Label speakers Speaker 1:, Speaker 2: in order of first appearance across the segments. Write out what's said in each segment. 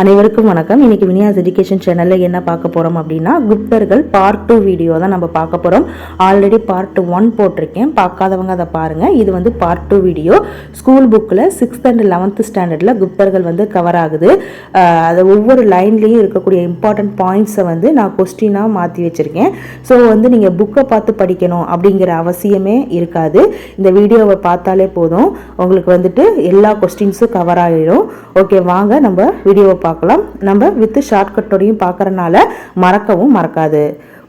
Speaker 1: அனைவருக்கும் வணக்கம். இன்னைக்கு வினியாஸ் எஜுகேஷன் சேனலில் என்ன பார்க்க போகிறோம் அப்படின்னா குப்தர்கள் பார்ட் டூ வீடியோ தான் நம்ம பார்க்க போகிறோம் ஆல்ரெடி பார்ட் ஒன் போட்டிருக்கேன். பார்க்காதவங்க அதை பாருங்கள் இது வந்து பார்ட் டூ வீடியோ ஸ்கூல் புக்கில் சிக்ஸ்த் அண்ட் லெவன்த் ஸ்டாண்டர்டில் குப்தர்கள் வந்து கவர் ஆகுது. அது ஒவ்வொரு லைன்லேயும் இருக்கக்கூடிய இம்பார்ட்டன்ட் பாயிண்ட்ஸை வந்து நான் கொஸ்டினாக மாற்றி வச்சுருக்கேன். ஸோ வந்து நீங்கள் புக்கை பார்த்து படிக்கணும் அப்படிங்கிற அவசியமே இருக்காது. இந்த வீடியோவை பார்த்தாலே போதும். உங்களுக்கு வந்துட்டு எல்லா கொஸ்டின்ஸும் கவர் ஆகிடும் ஓகே வாங்க நம்ம வீடியோவை பார்க்கலாம். நம்ம வித்து ஷார்ட்கட்டோடையும் பார்க்குறனால மறக்கவும் மறக்காது.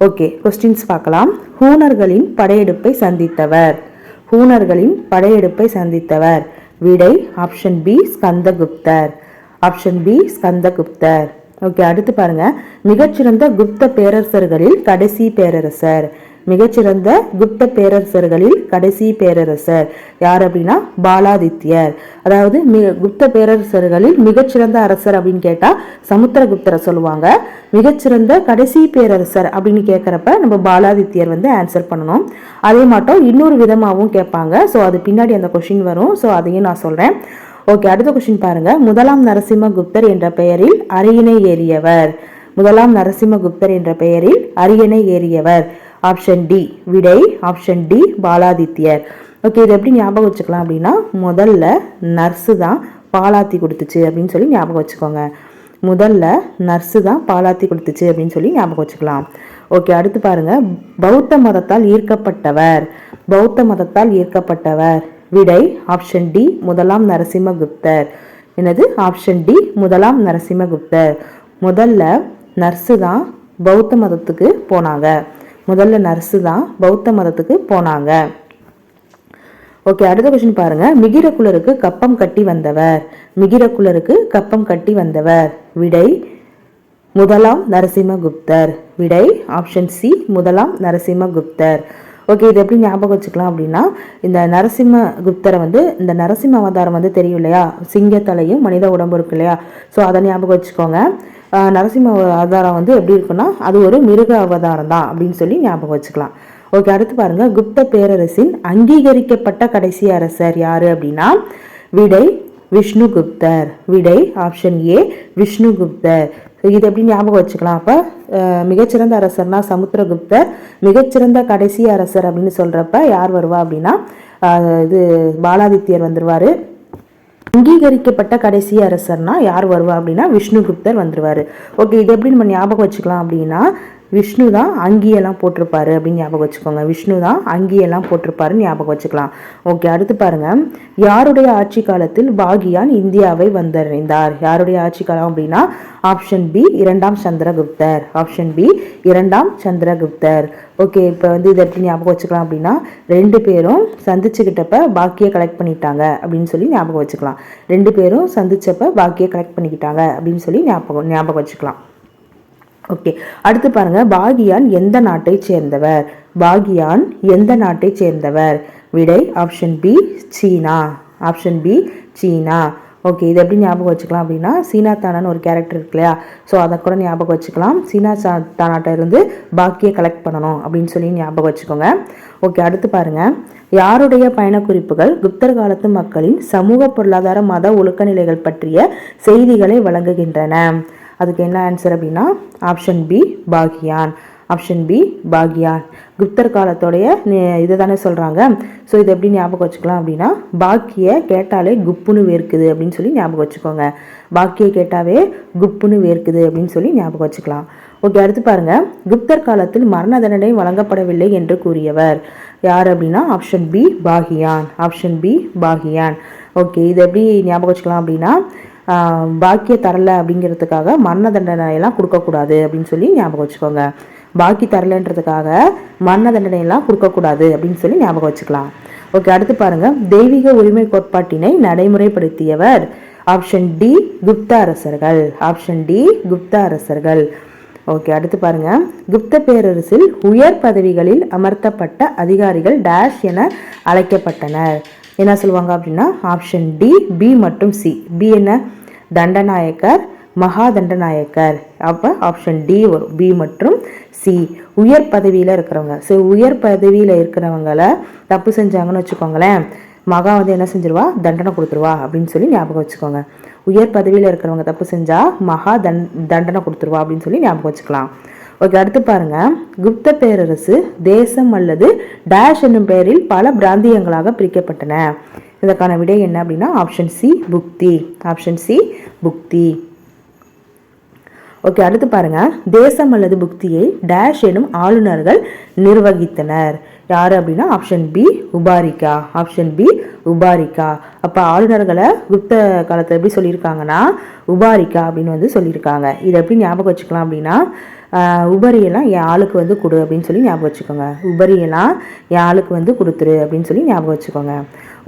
Speaker 1: ஓகே கொஸ்டின்ஸ் பார்க்கலாம். ஹூனர்களின் படையெடுப்பை சந்தித்தவர். ஹூனர்களின் படையெடுப்பை சந்தித்தவர். விடை ஆப்ஷன் பி ஸ்கந்தகுப்தர். ஆப்ஷன் பி ஸ்கந்தகுப்தர். ஓகே அடுத்து பாருங்க. மிகச்சிறந்த குப்த பேரரசர்களில் கடைசி பேரரசர். மிகச்சிறந்த குப்த பேரரசர்களில் கடைசி பேரரசர். யார் அப்படின்னா? பாலாதித்யர். அதாவது மி- குப்த பேரரசர்களில் மிகச்சிறந்த அரசர் அப்படின்னு கேட்டால் சமுத்திரகுப்தரை சொல்லுவாங்க. மிகச்சிறந்த கடைசி பேரரசர் அப்படின்னு கேட்குறப்ப நம்ம பாலாதித்யர் வந்து ஆன்சர் பண்ணணும். அதே மாட்டோம் இன்னொரு விதமாகவும் கேட்பாங்க. ஸோ அது பின்னாடி அந்த கொஷின் வரும். ஸோ அதையும் நான் சொல்கிறேன் ஓகே அடுத்த கொஷின் பாருங்க. முதலாம் நரசிம்மகுப்தர் என்ற பெயரில் அரியணை ஏறியவர். முதலாம் நரசிம்மகுப்தர் என்ற பெயரில் அரியணை ஏறியவர். ஆப்ஷன் டி விடை. ஆப்ஷன் டி பாலாதித்யர். ஓகே இது எப்படி ஞாபகம் வச்சுக்கலாம் அப்படின்னா முதல்ல நர்ஸு தான் பாலாத்தி கொடுத்துச்சு அப்படின்னு சொல்லி ஞாபகம் வச்சுக்கோங்க. முதல்ல நர்ஸு தான் பாலாத்தி கொடுத்துச்சு அப்படின்னு சொல்லி ஞாபகம் வச்சுக்கலாம். ஓகே அடுத்து பாருங்க. பௌத்த மதத்தால் ஈர்க்கப்பட்டவர். பௌத்த மதத்தால் ஈர்க்கப்பட்டவர். விடை ஆப்ஷன் டி முதலாம் நரசிம்மகுப்தர். என்னது? ஆப்ஷன் டி முதலாம் நரசிம்மகுப்தர். முதல்ல நர்ஸு தான் பௌத்த மதத்துக்கு போனாங்க. முதல்ல நர்ஸு தான் பௌத்த மதத்துக்கு போனாங்க. ஓகே அடுத்த கொஸ்டின் பாருங்க. மிகிரகுலருக்கு கப்பம் கட்டி வந்தவர். மிகிரகுலருக்கு கப்பம் கட்டி வந்தவர். விடை முதலாம் நரசிம்மகுப்தர். விடை ஆப்ஷன் சி முதலாம் நரசிம்மகுப்தர். ஓகே இது எப்படி ஞாபகம் வச்சுக்கலாம் அப்படின்னா இந்த நரசிம்மகுப்தரை வந்து இந்த நரசிம்ம அவதாரம் வந்து தெரியும் இல்லையா? சிங்கத்தலையும் மனித உடம்பு இருக்கு இல்லையா? ஸோ அதை ஞாபகம் வச்சுக்கோங்க. நரசிம்ம அவதாரம் வந்து எப்படி இருக்குன்னா அது ஒரு மிருக அவதாரம் தான் அப்படின்னு சொல்லி ஞாபகம் வச்சுக்கலாம். ஓகே அடுத்து பாருங்கள் குப்த பேரரசின் அங்கீகரிக்கப்பட்ட கடைசி அரசர் யார் அப்படின்னா விடை விஷ்ணுகுப்தர். விடை ஆப்ஷன் ஏ விஷ்ணுகுப்தர். இது எப்படி ஞாபகம் வச்சுக்கலாம்? அப்போ மிகச்சிறந்த அரசர்னா சமுத்திரகுப்தர். மிகச்சிறந்த கடைசி அரசர் அப்படின்னு சொல்கிறப்ப யார் வருவா அப்படின்னா இது பாலாதித்யர் வந்துடுவார் அங்கீகரிக்கப்பட்ட கடைசி அரசர்னா யார் வருவா அப்படின்னா விஷ்ணுகுப்தர் வந்துருவாரு. ஓகே இது எப்படி நம்ம ஞாபகம் வச்சுக்கலாம் அப்படின்னா விஷ்ணு தான் அங்கியெல்லாம் போட்டிருப்பாரு அப்படின்னு ஞாபகம் வச்சுக்கோங்க. விஷ்ணு தான் அங்கியெல்லாம் போட்டிருப்பாருன்னு ஞாபகம் வச்சுக்கலாம். ஓகே அடுத்து பாருங்க. யாருடைய ஆட்சி காலத்தில் பாகியான் இந்தியாவை வந்தடைந்தார்? யாருடைய ஆட்சி காலம் அப்படின்னா ஆப்ஷன் பி இரண்டாம் சந்திரகுப்தர். ஆப்ஷன் பி இரண்டாம் சந்திரகுப்தர். ஓகே இப்போ வந்து இதை எப்படி ஞாபகம் வச்சுக்கலாம் அப்படின்னா ரெண்டு பேரும் சந்திச்சுக்கிட்டப்ப பாக்கியை கலெக்ட் பண்ணிட்டாங்க அப்படின்னு சொல்லி ஞாபகம் வச்சுக்கலாம். ரெண்டு பேரும் சந்திச்சப்ப பாக்கியை கலெக்ட் பண்ணிக்கிட்டாங்க அப்படின்னு சொல்லி ஞாபகம் ஞாபகம் வச்சுக்கலாம். ஓகே அடுத்து பாருங்க பாகியான் எந்த நாட்டை சேர்ந்தவர்? பாகியான் எந்த நாட்டை சேர்ந்தவர்? விடை ஆப்ஷன் பி சீனா. ஆப்ஷன் பி சீனா. ஓகே இது எப்படி ஞாபகம் வச்சுக்கலாம் அப்படின்னா சீனா தானான்னு ஒரு கேரக்டர் இருக்கு இல்லையா? ஸோ அதை கூட ஞாபகம் வச்சுக்கலாம். சீனா சா தானாட்ட இருந்து பாக்கியை கலெக்ட் பண்ணணும் அப்படின்னு சொல்லி ஞாபகம் வச்சுக்கோங்க. ஓகே அடுத்து பாருங்க. யாருடைய பயணக்குறிப்புகள்? குப்தர் காலத்து மக்களின் சமூக பொருளாதார மத ஒழுக்க நிலைகள் பற்றிய செய்திகளை வழங்குகின்றன. அதுக்கு என்ன ஆன்சர் அப்படின்னா option B Fa Hien. Option B Fa Hien. குப்தர் காலத்தோடைய இதை தானே சொல்கிறாங்க ஸோ இதை எப்படி ஞாபகம் வச்சுக்கலாம் அப்படின்னா பாக்கிய கேட்டாலே குப்புன்னு வேர்க்குது அப்படின்னு சொல்லி ஞாபகம் வச்சுக்கோங்க. பாக்கிய கேட்டாவே குப்புன்னு வேர்க்குது அப்படின்னு சொல்லி ஞாபகம் வச்சுக்கலாம். ஓகே அடுத்து பாருங்கள் குப்தர் காலத்தில் மரண தண்டனை வழங்கப்படவில்லை என்று கூறியவர். யார் அப்படின்னா option B Fa Hien. Option B Fa Hien. Okay இது எப்படி ஞாபகம் வச்சுக்கலாம் அப்படின்னா பாக்கிய தரல அப்படிங்கிறதுக்காக மரண தண்டனையெல்லாம் கொடுக்கக்கூடாது அப்படின்னு சொல்லி ஞாபகம் வச்சுக்கோங்க. பாக்கி தரலன்றதுக்காக மரண தண்டனையெல்லாம் கொடுக்கக்கூடாது அப்படின்னு சொல்லி ஞாபகம் வச்சுக்கலாம். ஓகே அடுத்து பாருங்க. தெய்வீக உரிமை கோட்பாட்டினை நடைமுறைப்படுத்தியவர் ஆப்ஷன் டி குப்த அரசர்கள் ஆப்ஷன் டி குப்த அரசர்கள் ஓகே அடுத்து பாருங்க. குப்த பேரரசில் உயர் பதவிகளில் அமர்த்தப்பட்ட அதிகாரிகள் டேஷ் என அழைக்கப்பட்டனர். என்ன சொல்லுவாங்க அப்படின்னா ஆப்ஷன் டி பி மற்றும் சி பி என்ன? தண்டநாயக்கர் மகா தண்டநாயக்கர் அப்போ ஆப்ஷன் டி வரும். பி மற்றும் சி உயர் பதவியில் இருக்கிறவங்க. ஸோ உயர் பதவியில் இருக்கிறவங்கள தப்பு செஞ்சாங்கன்னு வச்சுக்கோங்களேன் மகா வந்து என்ன செஞ்சிருவா? தண்டனை கொடுத்துருவா அப்படின்னு சொல்லி ஞாபகம் வச்சுக்கோங்க. உயர் பதவியில் இருக்கிறவங்க தப்பு செஞ்சால் மகா தண்டனை கொடுத்துருவா அப்படின்னு சொல்லி ஞாபகம் வச்சுக்கலாம். ஓகே அடுத்து பாருங்க. குப்த பேரரசு தேசம் அல்லது டேஷ் என்னும் பெயரில் பல பிராந்தியங்களாக பிரிக்கப்பட்டன. இதற்கான விடை என்ன அப்படின்னா ஆப்ஷன் சி புக்தி. ஆப்ஷன் சி புக்தி. ஓகே அடுத்து பாருங்க. தேசம் அல்லது புக்தியை டேஷ் எனும் ஆளுநர்கள் நிர்வகித்தனர். யார் அப்படின்னா ஆப்ஷன் பி உபாரிகா. ஆப்ஷன் பி உபாரிகா. அப்போ ஆளுநர்களை குப்த காலத்தில் எப்படி சொல்லியிருக்காங்கன்னா உபாரிகா அப்படின்னு வந்து சொல்லியிருக்காங்க. இதை எப்படி ஞாபகம் வச்சுக்கலாம் அப்படின்னா உபரியெல்லாம் என் ஆளுக்கு வந்து கொடு அப்படின்னு சொல்லி ஞாபகம் வச்சுக்கோங்க. உபரியெல்லாம் என் ஆளுக்கு வந்து கொடுத்துரு அப்படின்னு சொல்லி ஞாபகம் வச்சுக்கோங்க.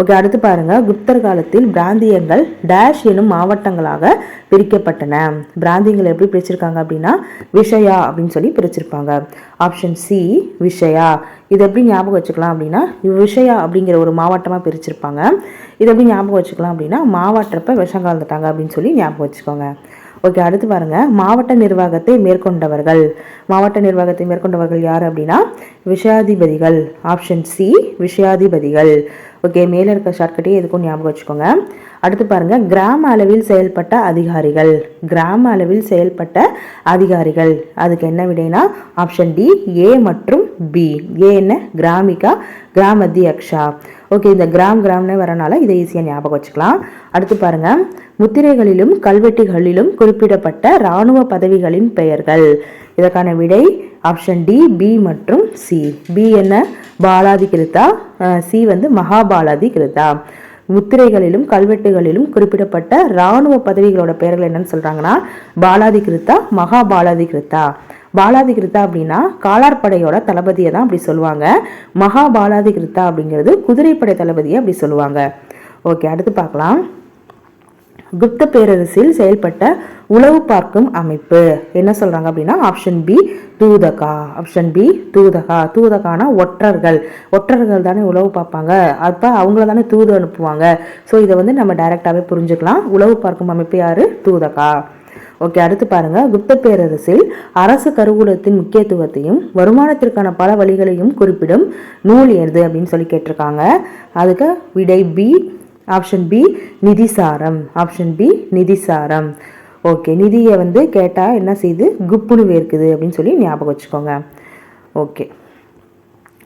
Speaker 1: ஓகே அடுத்து பாருங்க. குப்தர் காலத்தில் பிராந்தியங்கள் டேஷ் எனும் மாவட்டங்களாக பிரிக்கப்பட்டன. பிராந்தியங்கள் எப்படி பிரிச்சிருக்காங்க அப்படின்னா விஷயா அப்படின்னு சொல்லி பிரிச்சிருப்பாங்க. ஆப்ஷன் சி விஷயா. இது எப்படி ஞாபகம் வச்சுக்கலாம் அப்படின்னா விஷயா அப்படிங்கிற ஒரு மாவட்டமாக பிரிச்சிருப்பாங்க. இது எப்படி ஞாபகம் வச்சுக்கலாம் அப்படின்னா மாவட்டப்போ விஷம் கலந்துட்டாங்க அப்படின்னு சொல்லி ஞாபகம் வச்சுக்கோங்க. ஓகே அடுத்து பாருங்க. மாவட்ட நிர்வாகத்தை மேற்கொண்டவர்கள். மாவட்ட நிர்வாகத்தை மேற்கொண்டவர்கள் யார் அப்படின்னா? விஷயாதிபதிகள். ஆப்ஷன் சி விஷயாதிபதிகள். ஓகே மேலே இருக்க ஷார்ட்கட்டே எதுக்கும் ஞாபகம் வச்சுக்கோங்க. அடுத்து பாருங்க கிராம அளவில் செயல்பட்ட அதிகாரிகள். கிராம அளவில் செயல்பட்ட அதிகாரிகள். அதுக்கு என்ன விடைனா ஆப்ஷன் டி ஏ மற்றும் பி ஏ என்ன? கிராமிகா அக்ஷா ஓகே இந்த கிராம் கிராம்னு வரனால இதை ஈஸியாக ஞாபகம் வச்சுக்கலாம். அடுத்து பாருங்க முத்திரைகளிலும் கல்வெட்டுகளிலும் குறிப்பிடப்பட்ட இராணுவ பதவிகளின் பெயர்கள். இதற்கான விடை ஆப்ஷன் டி பி மற்றும் சி பி என்ன? பாலாதி கிருத்தா சி வந்து மகாபாலாதி கிருத்தா. முத்திரைகளிலும் கல்வெட்டுகளிலும் குறிப்பிடப்பட்ட இராணுவ பதவிகளோட பெயர்கள் என்னன்னு சொல்றாங்கன்னா பாலாதி கிருத்தா மகாபாலாதி கிருத்தா பாலாதி கிருத்தா அப்படின்னா காலார்படையோட தளபதியை தான் அப்படி சொல்லுவாங்க. மகா பாலாதி கிருத்தா அப்படிங்கிறது குதிரைப்படை தளபதியை அப்படி சொல்லுவாங்க. ஓகே அடுத்து பார்க்கலாம். குப்த பேரரசில் செயல்பட்ட உளவு பார்க்கும் அமைப்பு. என்ன சொல்கிறாங்க அப்படின்னா ஆப்ஷன் பி தூதகா. ஆப்ஷன் பி தூதகா. தூதகானா ஒற்றர்கள். ஒற்றர்கள் தானே உளவு பார்ப்பாங்க. அப்போ அவங்கள தானே தூது அனுப்புவாங்க. ஸோ இதை வந்து நம்ம டைரெக்டாகவே புரிஞ்சுக்கலாம். உளவு பார்க்கும் அமைப்பு யாரு? தூதகா. ஓகே அடுத்து பாருங்க. குப்த பேரரசில் அரசு கருவூலத்தின் முக்கியத்துவத்தையும் வருமானத்திற்கான பல வழிகளையும் குறிப்பிடும் நூல் எது அப்படின்னு சொல்லி கேட்டிருக்காங்க. அதுக்கு விடை பி ஆப்ஷன் பி நிதிசாரம். ஆப்ஷன் பி நிதிசாரம். ஓகே நிதியை வந்து கேட்டால் என்ன செய்யுது குப்புனு வேர்க்குது அப்படின்னு சொல்லி ஞாபகம் வச்சுக்கோங்க. ஓகே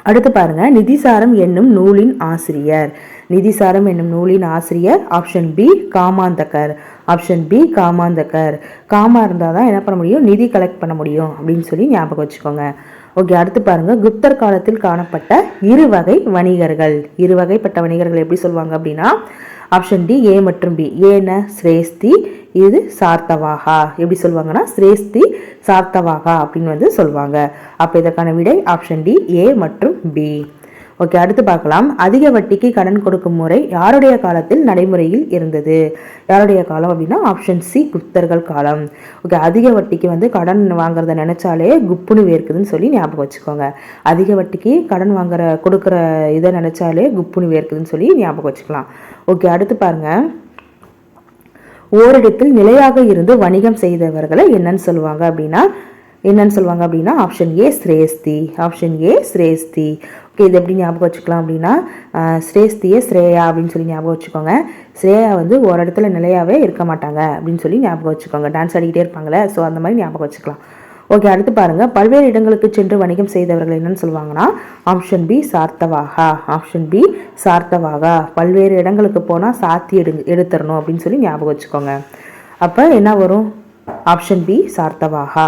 Speaker 1: அடுத்து பாருங்கள் நிதிசாரம் என்னும் நூலின் ஆசிரியர். நிதிசாரம் என்னும் நூலின் ஆசிரியர் ஆப்ஷன் பி காமாந்தகர். ஆப்ஷன் பி காமாந்தகர். காமா இருந்தால் தான் என்ன பண்ண முடியும்? நிதி கலெக்ட் பண்ண முடியும் அப்படின்னு சொல்லி ஞாபகம் வச்சுக்கோங்க. ஓகே அடுத்து பாருங்க. குப்தர் காலத்தில் காணப்பட்ட இரு வகை வணிகர்கள். இரு வகைப்பட்ட வணிகர்கள் எப்படி சொல்லுவாங்க அப்படின்னா ஆப்ஷன் டி ஏ மற்றும் பி ஏன சிரேஸ்தி இது சார்த்தவாகா. எப்படி சொல்லுவாங்கன்னா சிரேஸ்தி சார்த்தவாகா அப்படின்னு வந்து சொல்லுவாங்க. அப்போ இதற்கான விடை ஆப்ஷன் டி ஏ மற்றும் பி ஓகே அடுத்து பார்க்கலாம். அதிக வட்டிக்கு கடன் கொடுக்கும் முறை யாருடைய காலத்தில் நடைமுறையில் இருந்தது? யாருடைய காலம் அப்படின்னா ஆப்ஷன் சி குப்தர்கள் காலம். ஓகே அதிக வட்டிக்கு வந்து கடன் வாங்குறத நினைச்சாலே குப்புனு வேர்க்குதுன்னு சொல்லி ஞாபகம் வச்சுக்கோங்க. அதிக வட்டிக்கு கடன் வாங்குற கொடுக்குற இதை நினைச்சாலே குப்புனு வேர்க்குதுன்னு சொல்லி ஞாபகம் வச்சுக்கலாம். ஓகே அடுத்து பாருங்க. ஓரிடத்தில் நிலையாக இருந்து வணிகம் செய்தவர்களை என்னன்னு சொல்லுவாங்க அப்படின்னா என்னன்னு சொல்லுவாங்க அப்படின்னா ஆப்ஷன் ஏ ஸ்ரேஸ்தி ஆப்ஷன் ஏ ஸ்ரேஸ்தி ஓகே இது எப்படி ஞாபகம் வச்சுக்கலாம் அப்படின்னா ஸ்ரேஸ்திய ஸ்ரேயா அப்படின்னு சொல்லி ஞாபகம் வச்சுக்கோங்க. ஸ்ரேயா வந்து ஒரு இடத்துல நிலையாகவே இருக்க மாட்டாங்க அப்படின்னு சொல்லி ஞாபகம் வச்சுக்கோங்க. டான்ஸ் ஆடிக்கிட்டே இருப்பாங்களே ஸோ அந்த மாதிரி ஞாபகம் வச்சுக்கலாம். ஓகே அடுத்து பாருங்கள் பல்வேறு இடங்களுக்கு சென்று வணிகம் செய்தவர்கள் என்னன்னு சொல்லுவாங்கன்னா ஆப்ஷன் பி சார்த்தவாகா. ஆப்ஷன் பி சார்த்தவாகா. பல்வேறு இடங்களுக்கு போனால் சாத்தி எடு எடுத்துடணும் அப்படின்னு சொல்லி ஞாபகம் வச்சுக்கோங்க. அப்போ என்ன வரும்? Option B சார்த்தவாகா.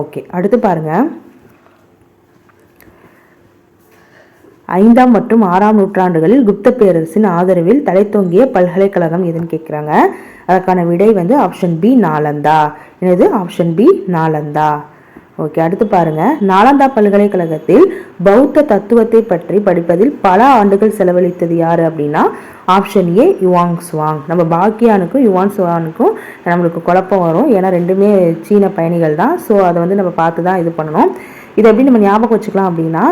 Speaker 1: ஓகே அடுத்து பாருங்கள் ஐந்தாம் மற்றும் ஆறாம் நூற்றாண்டுகளில் குப்த பேரரசின் ஆதரவில் தலைத்தோங்கிய பல்கலைக்கழகம் எதுன்னு கேட்குறாங்க அதற்கான விடை வந்து ஆப்ஷன் பி நாலந்தா எனது ஆப்ஷன் பி நாலந்தா ஓகே அடுத்து பாருங்க. நாலந்தா பல்கலைக்கழகத்தில் பௌத்த தத்துவத்தை பற்றி படிப்பதில் பல ஆண்டுகள் செலவழித்தது யார் அப்படின்னா ஆப்ஷன் ஏ யுவாங் சுவாங் நம்ம பாக்கியானுக்கும் யுவான் சுவானுக்கும் நம்மளுக்கு குழப்பம் வரும். ஏன்னா ரெண்டுமே சீன பயணிகள் தான். ஸோ அதை வந்து நம்ம பார்த்து தான் இது பண்ணணும். இதை எப்படி நம்ம ஞாபகம் வச்சுக்கலாம் அப்படின்னா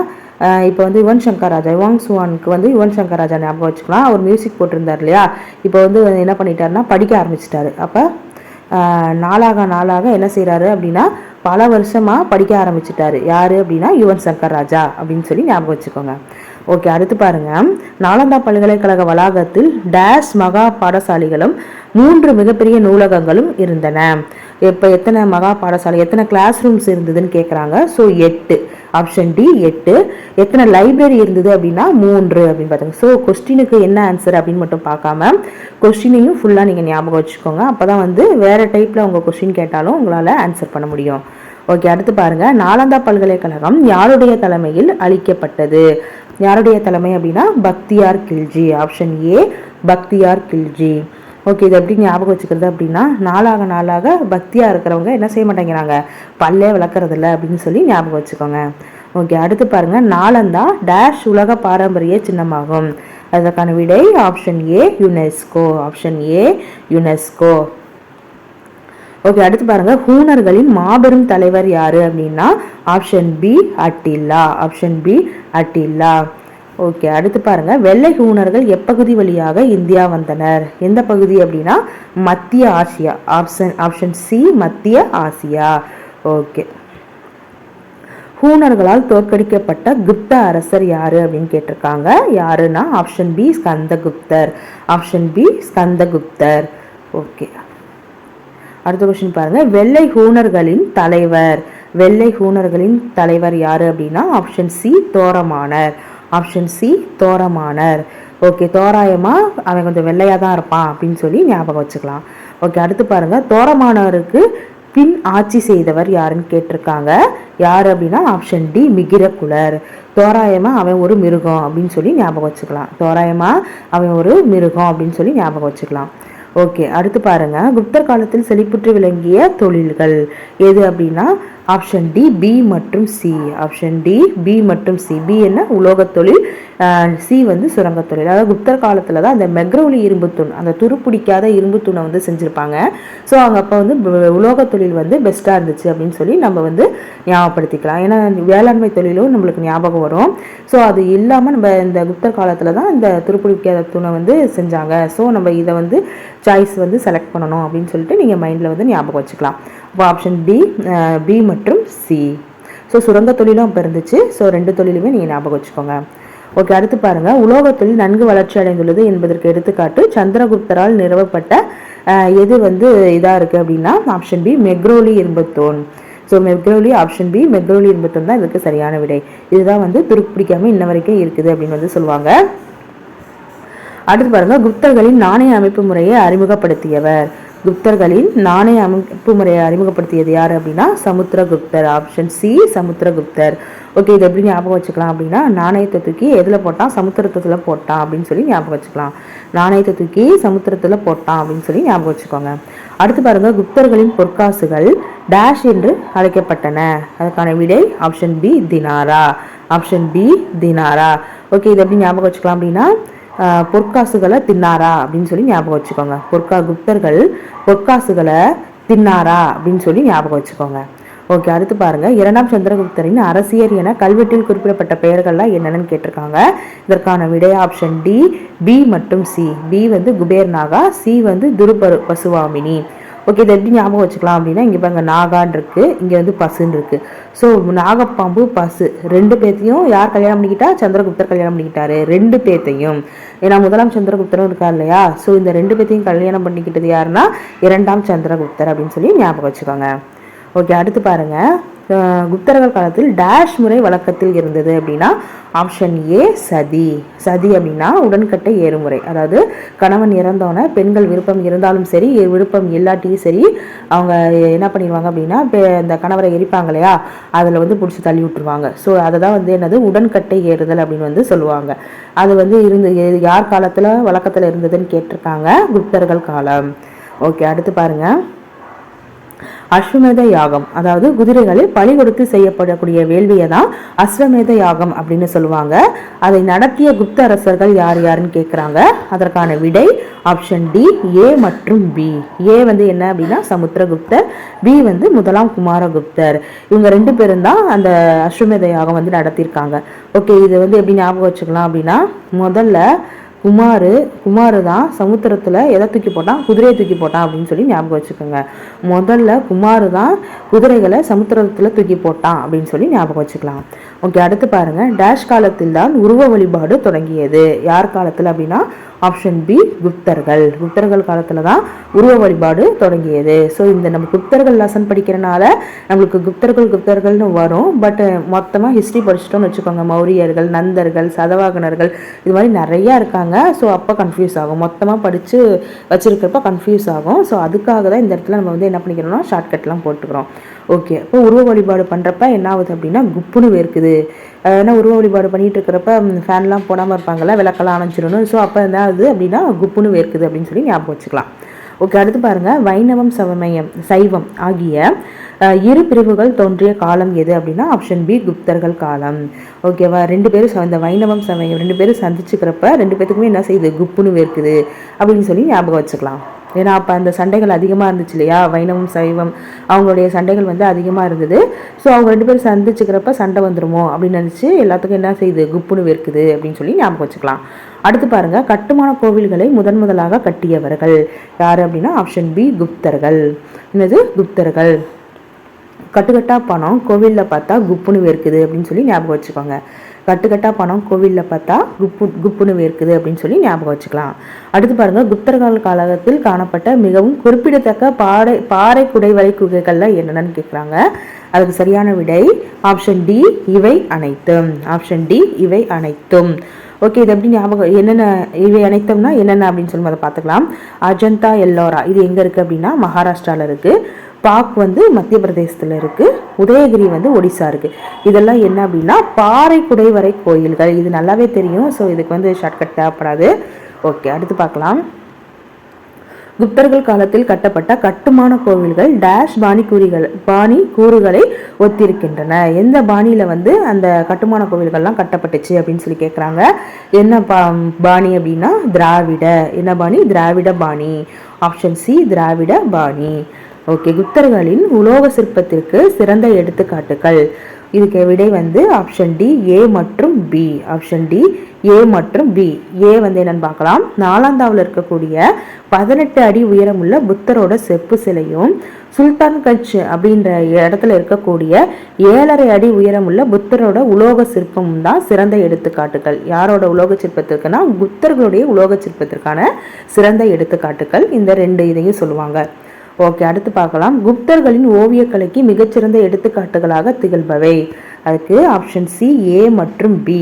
Speaker 1: இப்போ வந்து யுவன் சங்கர் ராஜா யுவன் சுவானுக்கு வந்து யுவன் சங்கர் ராஜா ஞாபகம் வச்சுக்கலாம். அவர் மியூசிக் போட்டிருந்தார் இல்லையா? இப்போ வந்து என்ன பண்ணிட்டாருன்னா படிக்க ஆரம்பிச்சிட்டாரு. அப்போ நாளாக நாளாக என்ன செய்கிறாரு அப்படின்னா பல வருஷமா படிக்க ஆரம்பிச்சிட்டாரு. யாரு அப்படின்னா யுவன் சங்கர் ராஜா அப்படின்னு சொல்லி ஞாபகம் வச்சுக்கோங்க. ஓகே அடுத்து பாருங்க. நாலந்தா பல்கலைக்கழக வளாகத்தில் டேஷ் மகா பாடசாலைகளும் மூன்று மிகப்பெரிய நூலகங்களும் இருந்தன. இப்போ எத்தனை மகா பாடசாலை எத்தனை கிளாஸ் ரூம்ஸ் இருந்ததுன்னு கேட்குறாங்க ஸோ எட்டு. ஆப்ஷன் டி எட்டு. எத்தனை லைப்ரரி இருந்தது அப்படின்னா மூன்று அப்படின்னு பார்த்தாங்க ஸோ கொஸ்டினுக்கு என்ன ஆன்சர் அப்படின்னு மட்டும் பார்க்காம கொஸ்டினையும் ஃபுல்லாக நீங்கள் ஞாபகம் வச்சுக்கோங்க. அப்போ தான் வந்து வேறு டைப்பில் உங்கள் கொஸ்டின் கேட்டாலும் உங்களால் ஆன்சர் பண்ண முடியும். ஓகே அடுத்து பாருங்கள் நாலந்தா பல்கலைக்கழகம் யாருடைய தலைமையில் அளிக்கப்பட்டது? யாருடைய தலைமை அப்படின்னா Bakhtiyar Khilji. Option A Bakhtiyar Khilji. Okay இது எப்படி ஞாபகம் வச்சுக்கிறது அப்படின்னா நாளாக நாளாக பக்தியாக இருக்கிறவங்க என்ன செய்ய மாட்டேங்கிறாங்க? பல்லே விளக்குறது இல்லை அப்படின்னு சொல்லி ஞாபகம் வச்சுக்கோங்க. ஓகே அடுத்து பாருங்கள் நாளந்தா டேஷ் உலக பாரம்பரிய சின்னமாகும். அதற்கான விடை option A UNESCO option A UNESCO okay அடுத்து பாருங்க. ஹூனர்களின் மாபெரும் தலைவர் யாரு அப்படின்னா option B Attila option B Attila okay அடுத்து பாருங்க. வெள்ளை ஹூனர்கள் எப்பகுதி வழியாக இந்தியா வந்தனர்? எந்த பகுதி அப்படின்னா மத்திய ஆசியா. ஆப்ஷன் ஆப்ஷன் சி மத்திய ஆசியா. ஓகே. ஹூனர்களால் தோற்கடிக்கப்பட்ட குப்த அரசர் யாரு அப்படின்னு கேட்டிருக்காங்க. யாருன்னா ஆப்ஷன் பி ஸ்கந்தகுப்தர். ஆப்ஷன் பி ஸ்கந்தகுப்தர். ஓகே. அடுத்த கொஸ்டின் பாருங்க. வெள்ளை ஹூனர்களின் தலைவர். வெள்ளை ஹூனர்களின் தலைவர் யாரு அப்படின்னா ஆப்ஷன் சி தோரமானர் ஆப்ஷன் சி தோரமானர். ஓகே தோராயமாக அவன் கொஞ்சம் வெள்ளையாக தான் இருப்பான் அப்படின்னு சொல்லி ஞாபகம் வச்சுக்கலாம். ஓகே அடுத்து பாருங்கள் தோரமானவருக்கு பின் ஆட்சி செய்தவர் யாருன்னு கேட்டிருக்காங்க. யார் அப்படின்னா ஆப்ஷன் டி மிகிரகுலர். தோராயமாக அவன் ஒரு மிருகம் அப்படின்னு சொல்லி ஞாபகம் வச்சுக்கலாம். தோராயமாக அவன் ஒரு மிருகம் அப்படின்னு சொல்லி ஞாபகம் வச்சுக்கலாம். ஓகே அடுத்து பாருங்கள் குப்தர் காலத்தில் செழிப்புற்று விளங்கிய தொழில்கள் எது அப்படின்னா ஆப்ஷன் டி பி மற்றும் சி ஆப்ஷன் டி பி மற்றும் சி பி என்ன? உலோகத் தொழில் சி வந்து சுரங்கத் தொழில். அதாவது குப்தர் காலத்தில் தான் அந்த மெக்ரௌலி இரும்பு தூண் அந்த துருப்பிடிக்காத இரும்பு தூணை வந்து செஞ்சுருப்பாங்க. ஸோ அவங்க அப்போ வந்து உலோகத் தொழில் வந்து பெஸ்ட்டாக இருந்துச்சு அப்படின்னு சொல்லி நம்ம வந்து ஞாபகப்படுத்திக்கலாம். ஏன்னா வேளாண்மை தொழிலும் நம்மளுக்கு ஞாபகம் வரும். ஸோ அது இல்லாமல் நம்ம இந்த குப்தர் காலத்தில் தான் இந்த துருப்பிடிக்காத தூணை வந்து செஞ்சாங்க. ஸோ நம்ம இதை வந்து சாய்ஸ் வந்து செலக்ட் பண்ணணும் அப்படின்னு சொல்லிட்டு நீங்கள் மைண்டில் வந்து ஞாபகம் வச்சுக்கலாம். ஆப்ஷன் பி பி மற்றும் சி ஸோ சுரங்க தொழிலும் அப்போ இருந்துச்சு. ஸோ ரெண்டு தொழிலுமே நீங்கள் ஞாபகம் வச்சுக்கோங்க. ஓகே அடுத்து பாருங்க. உலோகத்தில் நன்கு வளர்ச்சி அடைந்துள்ளது என்பதற்கு எடுத்துக்காட்டு சந்திரகுப்தரால் நிறுவப்பட்ட எது வந்து இதாக இருக்குது அப்படின்னா option B Mehrauli இரும்பத்தூண். So Mehrauli option B Mehrauli இரும்பத்தூண் தான் இதுக்கு சரியான விடை. இதுதான் வந்து துருப்பிடிக்காம இன்ன வரைக்கும் இருக்குது அப்படின்னு வந்து சொல்லுவாங்க. அடுத்து பாருங்க. குப்தர்களின் நாணய அமைப்பு முறையை அறிமுகப்படுத்தியவர். குப்தர்களின் நாணய அமைப்பு முறையை அறிமுகப்படுத்தியது யார் அப்படின்னா Samudragupta option C Samudragupta okay இது எப்படி ஞாபகம் வச்சுக்கலாம் அப்படின்னா நாணயத்தை தூக்கி எதில் போட்டான்? சமுத்திரத்தில் போட்டான் அப்படின்னு சொல்லி ஞாபகம் வச்சுக்கலாம். நாணயத்தை தூக்கி சமுத்திரத்தில் போட்டான் அப்படின்னு சொல்லி ஞாபகம் வச்சுக்கோங்க. அடுத்து பாருங்கள் குப்தர்களின் பொற்காசுகள் டேஷ் என்று அழைக்கப்பட்டன. அதுக்கான விடை ஆப்ஷன் பி தினாரா. ஆப்ஷன் பி தினாரா. ஓகே இது எப்படி ஞாபகம் வச்சுக்கலாம் அப்படின்னா பொற்காசுகளை தின்னாரா அப்படின்னு சொல்லி ஞாபகம் வச்சுக்கோங்க. பொற்கா குப்தர்கள் பொற்காசுகளை தின்னாரா அப்படின்னு சொல்லி ஞாபகம் வச்சுக்கோங்க. ஓகே அடுத்து பாருங்கள் இரண்டாம் சந்திரகுப்தரின் அரசியர் என கல்வெட்டில் குறிப்பிடப்பட்ட பெயர்கள்லாம் என்னென்னு கேட்டிருக்காங்க. இதற்கான விடை ஆப்ஷன் டி பி மற்றும் சி. பி வந்து குபேர் நாகா சி வந்து துருபரு பசுவாமினி. ஓகே இதை எப்படி ஞாபகம் வச்சுக்கலாம் அப்படின்னா இங்கே பாருங்க நாகான் இருக்குது இங்கே வந்து பசுன்னு இருக்குது ஸோ நாகப்பாம்பு பசு ரெண்டு பேர்த்தையும் யார் கல்யாணம் பண்ணிக்கிட்டா? சந்திரகுப்தர் கல்யாணம் பண்ணிக்கிட்டாரு. ரெண்டு பேர்த்தையும் ஏன்னா முதலாம் சந்திரகுப்தரும் இருக்கா இல்லையா? ஸோ இந்த ரெண்டு பேர்த்தையும் கல்யாணம் பண்ணிக்கிட்டது யாருன்னா இரண்டாம் சந்திரகுப்தர் அப்படின்னு சொல்லி ஞாபகம் வச்சுக்கோங்க. ஓகே அடுத்து பாருங்கள் குப்தர்கள் காலத்தில் டேஷ் முறை வழக்கத்தில் இருந்தது அப்படின்னா ஆப்ஷன் ஏ சதி. சதி அப்படின்னா உடன்கட்டை ஏறுமுறை. அதாவது கணவன் இறந்தோன்னே பெண்கள் விருப்பம் இருந்தாலும் சரி விருப்பம் இல்லாட்டியும் சரி அவங்க என்ன பண்ணிடுவாங்க அப்படின்னா இப்போ இந்த கணவரை எரிப்பாங்க இல்லையா? அதில் வந்து பிடிச்சி தள்ளி விட்டுருவாங்க. ஸோ அதை தான் வந்து என்னது? உடன்கட்டை ஏறுதல் அப்படின்னு வந்து சொல்லுவாங்க. அது வந்து இருந்து யார் காலத்தில் வழக்கத்தில் இருந்ததுன்னு கேட்டிருக்காங்க குப்தர்கள் காலம். ஓகே அடுத்து பாருங்கள் அஸ்வமேத யாகம். அதாவது குதிரைகளை பலி கொடுத்து செய்யப்படக்கூடிய வேள்வியை தான் அஸ்வமேத யாகம் அப்படின்னு சொல்லுவாங்க. அதை நடத்திய குப்த அரசர்கள் யார் யாருன்னு கேட்குறாங்க அதற்கான விடை ஆப்ஷன் டி ஏ மற்றும் பி ஏ வந்து என்ன அப்படின்னா சமுத்திரகுப்தர் பி வந்து முதலாம் குமாரகுப்தர். இவங்க ரெண்டு பேரும் தான் அந்த அஸ்வமேத யாகம் வந்து நடத்தியிருக்காங்க. ஓகே இது வந்து எப்படி ஞாபகம் வச்சுக்கலாம் அப்படின்னா முதல்ல குமார் குமார் தான் சமுத்திரத்தில் எதை தூக்கி போட்டான் குதிரையை தூக்கி போட்டான் அப்படின்னு சொல்லி ஞாபகம் வச்சுக்கோங்க. முதல்ல குமார் தான் குதிரைகளை சமுத்திரத்தில் தூக்கி போட்டான் அப்படின்னு சொல்லி ஞாபகம் வச்சுக்கலாம். ஓகே அடுத்து பாருங்க. டேஷ் காலத்தில் தான் உருவ வழிபாடு தொடங்கியது. யார் காலத்தில் அப்படின்னா? Option B குப்தர்கள். குப்தர்கள் காலத்தில் தான் உருவ வழிபாடு தொடங்கியது. ஸோ இந்த நம்ம குப்தர்கள் லெசன் படிக்கிறனால நம்மளுக்கு குப்தர்கள் குப்தர்கள்னு வரும். பட் மொத்தமாக ஹிஸ்ட்ரி படிச்சிட்டோம்னு வச்சுக்கோங்க. மௌரியர்கள் நந்தர்கள் சதவாகனர்கள் இது மாதிரி நிறையா இருக்காங்க. ஸோ அப்போ கன்ஃபியூஸ் ஆகும். மொத்தமாக படித்து வச்சுருக்கிறப்ப கன்ஃபியூஸ் ஆகும். ஸோ அதுக்காக தான் இந்த இடத்துல நம்ம வந்து என்ன பண்ணிக்கிறோம்னா ஷார்ட்கட்லாம் போட்டுக்கிறோம். ஓகே. இப்போ உருவ வழிபாடு பண்ணுறப்ப என்ன ஆகுது அப்படின்னா குப்புன்னு வேர்க்குது. ஏன்னா உருவ வழிபாடு பண்ணிகிட்டு இருக்கிறப்ப ஃபேன்லாம் போடாமல் இருப்பாங்கள்ல விளக்கெல்லாம் அணைஞ்சிடணும். ஸோ அப்போ என்ன ஆகுது அப்படின்னா குப்புன்னு வேர்க்குது அப்படின்னு சொல்லி ஞாபகம் வச்சுக்கலாம். ஓகே அடுத்து பாருங்கள் வைணவம் சமயம் சைவம் ஆகிய இரு பிரிவுகள் தோன்றிய காலம் எது அப்படின்னா ஆப்ஷன் பி குப்தர்கள் காலம். ஓகேவா? ரெண்டு பேரும் இந்த வைணவம் சமயம் ரெண்டு பேரும் சந்திச்சுக்கிறப்ப ரெண்டு பேத்துக்குமே என்ன செய்யுது? குப்புன்னு வேர்க்குது அப்படின்னு சொல்லி ஞாபகம் வச்சுக்கலாம். ஏன்னா அப்போ அந்த சண்டைகள் அதிகமாக இருந்துச்சு இல்லையா? வைணவம் சைவம் அவங்களுடைய சண்டைகள் வந்து அதிகமாக இருந்தது. ஸோ அவங்க ரெண்டு பேரும் சந்திச்சுக்கிறப்ப சண்டை வந்துடுமோ அப்படின்னு நினச்சி எல்லாத்துக்கும் என்ன செய்யுது குப்புன்னு வெறுக்குது அப்படின்னு சொல்லி ஞாபகம் வச்சுக்கலாம். அடுத்து பாருங்க. கட்டுமான கோவில்களை முதன் முதலாக கட்டியவர்கள். யார் அப்படின்னா ஆப்ஷன் பி குப்தர்கள். என்னது? குப்தர்கள். கட்டுக்கட்டாக பணம் கோவிலில் பார்த்தா குப்புன்னு வெறுக்குது அப்படின்னு சொல்லி ஞாபகம் வச்சுக்கோங்க. கட்டுக்கட்டாக பணம் கோவிலில் பார்த்தா குப்பு குப்புன்னு இருக்குது அப்படின்னு சொல்லி ஞாபகம் வச்சுக்கலாம். அடுத்து பாருங்கள் குப்தர்கள் காலகத்தில் காணப்பட்ட மிகவும் குறிப்பிடத்தக்க பாறை பாறை குடைவரை குகைகள்லாம் என்னென்னு கேட்குறாங்க அதுக்கு சரியான விடை ஆப்ஷன் டி இவை அனைத்தும். ஆப்ஷன் டி இவை அனைத்தும். ஓகே இது எப்படி ஞாபகம் என்னென்ன இவை அனைத்தம்னா என்னென்ன அப்படின்னு சொல்லி அதை பார்த்துக்கலாம். அஜந்தா எல்லோரா இது எங்கே இருக்குது அப்படின்னா மகாராஷ்டிராவில் இருக்குது பாக் வந்து மத்திய பிரதேசத்தில் இருக்குது உதயகிரி வந்து ஒடிசா இருக்குது இதெல்லாம் என்ன அப்படின்னா பாறை குடைவரை கோயில்கள். இது நல்லாவே தெரியும். ஸோ இதுக்கு வந்து ஷார்ட்கட் தேவைப்படாது. ஓகே அடுத்து பார்க்கலாம். குப்தர்கள் காலத்தில் கட்டப்பட்ட கட்டுமான கோவில்கள் டேஷ் பாணி கூறிகள் பாணி கூறுகளை ஒத்திருக்கின்றன. எந்த பாணியில் வந்து அந்த கட்டுமான கோவில்கள்லாம் கட்டப்பட்டுச்சு அப்படின்னு சொல்லி கேட்குறாங்க என்ன பா பாணி அப்படின்னா திராவிட. என்ன பாணி? திராவிட பாணி. ஆப்ஷன் சி திராவிட பாணி. ஓகே குப்தர்களின் உலோக சிற்பத்திற்கு சிறந்த எடுத்துக்காட்டுகள். இதுக்கு விடை வந்து ஆப்ஷன் டி ஏ மற்றும் பி ஆப்ஷன் டி ஏ மற்றும் பி ஏ வந்து என்னன்னு பார்க்கலாம். நாலாந்தாவில் இருக்கக்கூடிய பதினெட்டு அடி உயரமுள்ள புத்தரோட செப்பு சிலையும் சுல்தான் கட்ச் அப்படின்ற இடத்துல இருக்கக்கூடிய ஏழரை அடி உயரமுள்ள புத்தரோட உலோக சிற்பமும் தான் சிறந்த எடுத்துக்காட்டுகள். யாரோட உலோக சிற்பத்திற்குனா புத்தர்களுடைய உலோக சிற்பத்திற்கான சிறந்த எடுத்துக்காட்டுகள் இந்த ரெண்டு இதையும் சொல்லுவாங்க. ஓகே அடுத்து பார்க்கலாம். குப்தர்களின் ஓவியக்கலைக்கு மிகச்சிறந்த எடுத்துக்காட்டுகளாக திகழ்பவை. அதுக்கு ஆப்ஷன் சி ஏ மற்றும் பி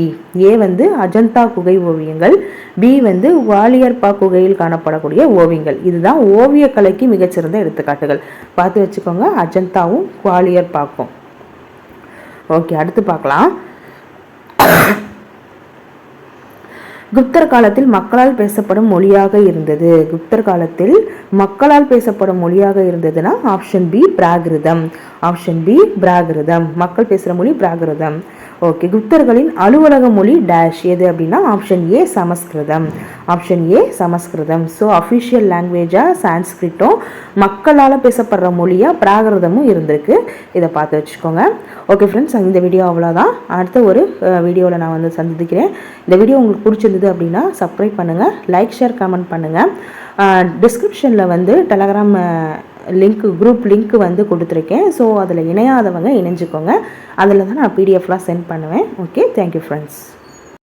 Speaker 1: ஏ வந்து அஜந்தா குகை ஓவியங்கள் பி வந்து வாலியர்பா குகையில் காணப்படக்கூடிய ஓவியங்கள். இதுதான் ஓவியக்கலைக்கு மிகச்சிறந்த எடுத்துக்காட்டுகள். பார்த்து வச்சுக்கோங்க அஜந்தாவும் குவாலியர்பாக்கும் ஓகே அடுத்து பார்க்கலாம். குப்தர் காலத்தில் மக்களால் பேசப்படும் மொழியாக இருந்தது. குப்தர் காலத்தில் மக்களால் பேசப்படும் மொழியாக இருந்ததுன்னா ஆப்ஷன் பி பிராகிருதம். ஆப்ஷன் பி பிராகிருதம். மக்கள் பேசுகிற மொழி பிராகிருதம். ஓகே குப்தர்களின் அலுவலக மொழி டேஷ் எது அப்படின்னா ஆப்ஷன் ஏ சமஸ்கிருதம். ஆப்ஷன் ஏ சமஸ்கிருதம். ஸோ அஃபிஷியல் லாங்குவேஜாக சான்ஸ்கிரிட்டும் மக்களால் பேசப்படுற மொழியாக பிராகிருதமும் இருந்திருக்கு. இதை பார்த்து வச்சுக்கோங்க. ஓகே ஃப்ரெண்ட்ஸ் இந்த வீடியோ அவ்வளோதான் அடுத்த ஒரு வீடியோவில் நான் வந்து சந்திக்கிறேன். இந்த வீடியோ உங்களுக்கு பிடிச்சிருந்தது அப்படின்னா சப்ஸ்கிரைப் பண்ணுங்கள் லைக் ஷேர் கமெண்ட் பண்ணுங்கள் டிஸ்கிரிப்ஷனில் வந்து டெலகிராம் லிங்க் குரூப் லிங்க் வந்து கொடுத்துருக்கேன். ஸோ அதில் இணையாதவங்க இணைஞ்சிக்கோங்க. அதில் தான் நான் பிடிஎஃப்லாம் சென்ட் பண்ணுவேன். Okay thank you friends